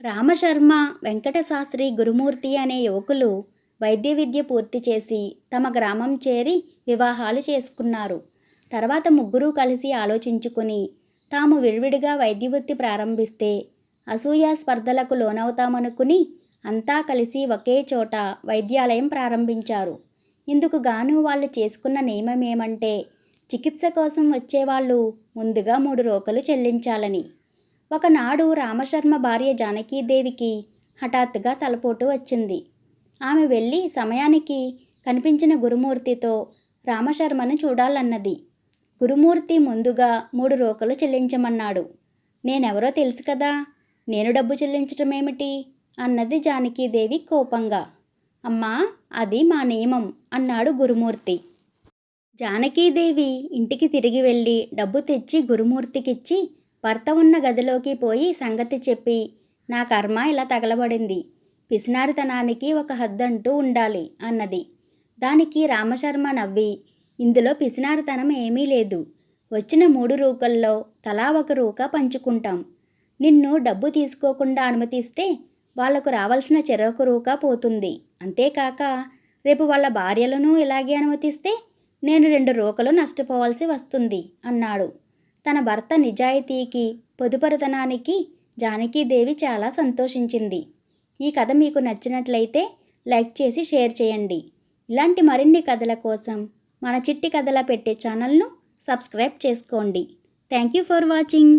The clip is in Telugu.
రామశర్మ వెంకటశాస్త్రి గురుమూర్తి అనే యువకులు వైద్య విద్య పూర్తి చేసి తమ గ్రామం చేరి వివాహాలు చేసుకున్నారు. తర్వాత ముగ్గురు కలిసి ఆలోచించుకుని తాము విడివిడిగా వైద్య వృత్తి ప్రారంభిస్తే అసూయ స్పర్ధలకు లోనవుతామనుకుని అంతా కలిసి ఒకే చోట వైద్యాలయం ప్రారంభించారు. ఇందుకు గాను వాళ్ళు చేసుకున్న నియమం ఏమంటే చికిత్స కోసం వచ్చేవాళ్ళు ముందుగా మూడు రోకలు చెల్లించాలని. ఒకనాడు రామశర్మ భార్య జానకీదేవికి హఠాత్తుగా తలపోటు వచ్చింది. ఆమె వెళ్ళి సమయానికి కనిపించిన గురుమూర్తితో రామశర్మను చూడాలన్నది. గురుమూర్తి ముందుగా మూడు రోకలు చెల్లించమన్నాడు. నేనెవరో తెలుసు కదా నేను డబ్బు చెల్లించటమేమిటి? అన్నది జానకీదేవి కోపంగా. అమ్మా అది మా నియమం అన్నాడు గురుమూర్తి. జానకీదేవి ఇంటికి తిరిగి వెళ్ళి డబ్బు తెచ్చి గురుమూర్తికిచ్చి భర్త ఉన్న గదిలోకి పోయి సంగతి చెప్పి నా కర్మ ఇలా తగలబడింది. పిసినారితనానికి ఒక హద్దంటూ ఉండాలి అన్నది. దానికి రామశర్మ నవ్వి ఇందులో పిసినారితనం ఏమీ లేదు. వచ్చిన మూడు రూకల్లో తలా ఒక రూక పంచుకుంటాం. నిన్ను డబ్బు తీసుకోకుండా అనుమతిస్తే వాళ్ళకు రావాల్సిన చెరొక రూక పోతుంది. అంతేకాక రేపు వాళ్ళ భార్యలను ఇలాగే అనుమతిస్తే నేను రెండు రూకలు నష్టపోవాల్సి వస్తుంది అన్నాడు. తన భర్త నిజాయితీకి పొదుపరితనానికి జానకీదేవి చాలా సంతోషించింది. ఈ కథ మీకు నచ్చినట్లయితే లైక్ చేసి షేర్ చేయండి. ఇలాంటి మరిన్ని కథల కోసం మన చిట్టి కథల పెట్టే ఛానల్ను సబ్స్క్రైబ్ చేసుకోండి. Thank you for watching.